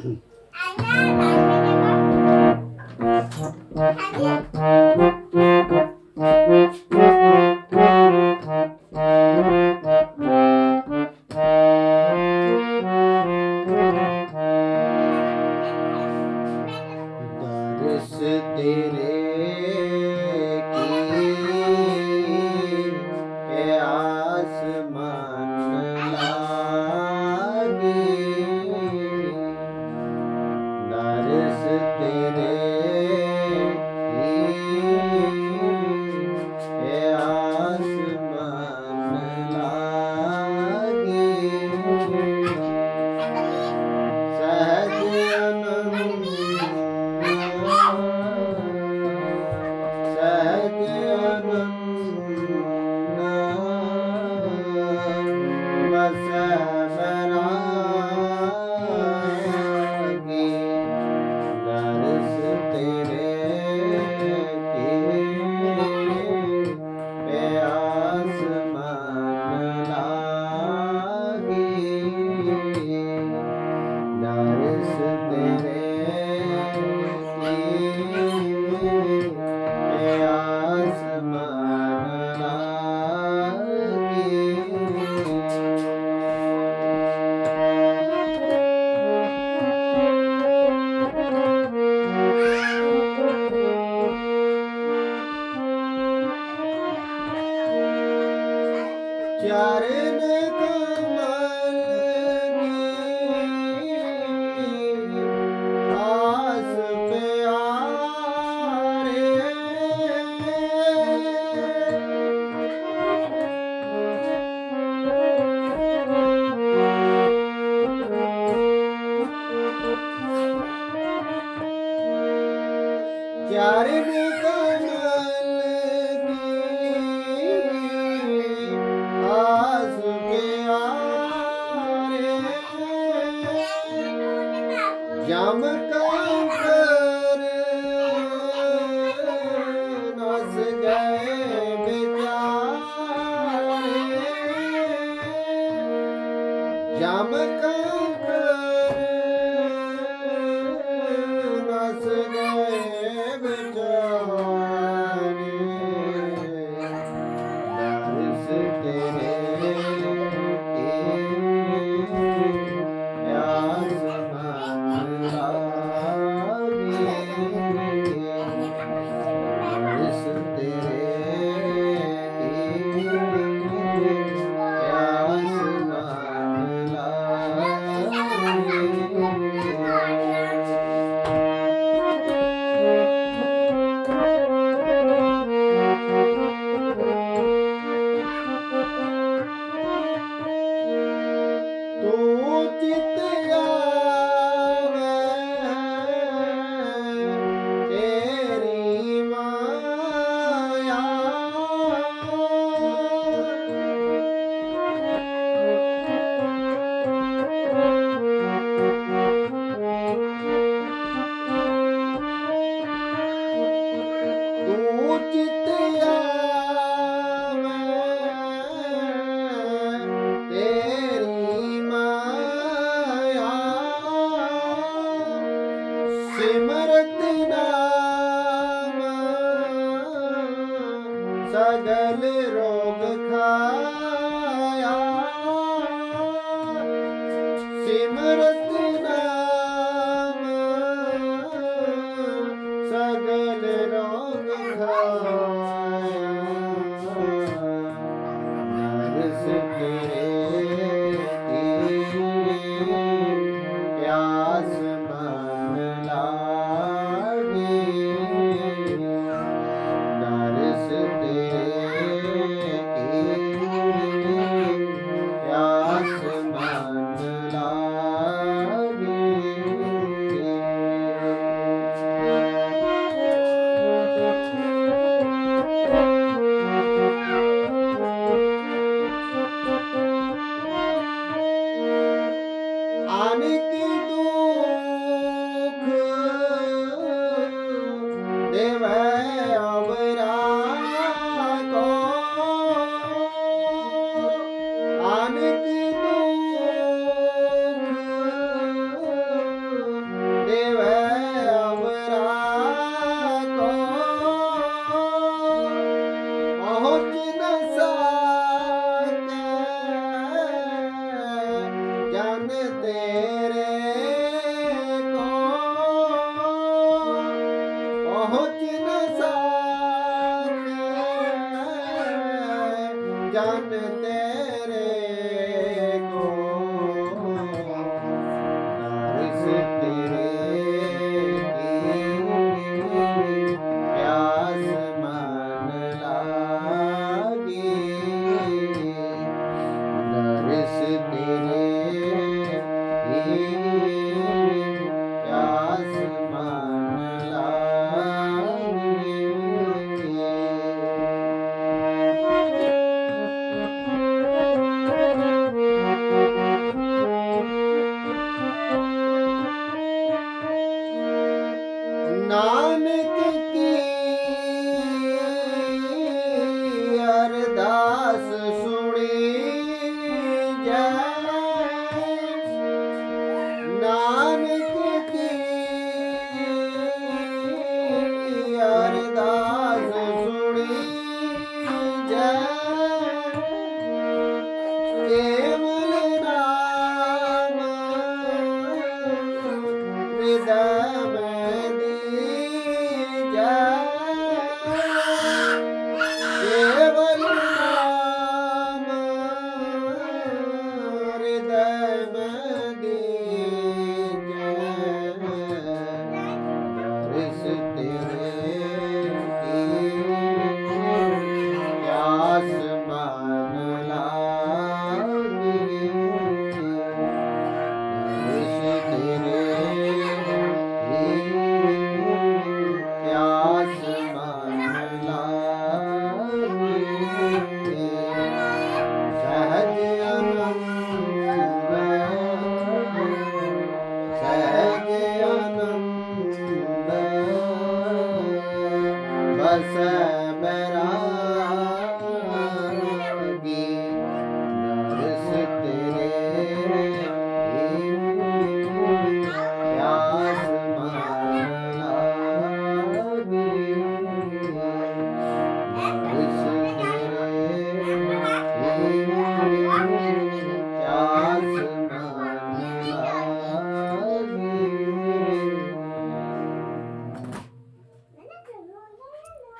Ayah, ayah, ayah. प्यार में कमल आस प्यारे जम कर नस गए बेचारे जम कर ਸਿਮਰਤ ਨਾਮ ਸਗਲ ਰੋਗ ਖਾਇਆ ਨਰਸ ਤੇਰੇ ਜਨ ਤੇਰੇ Amen.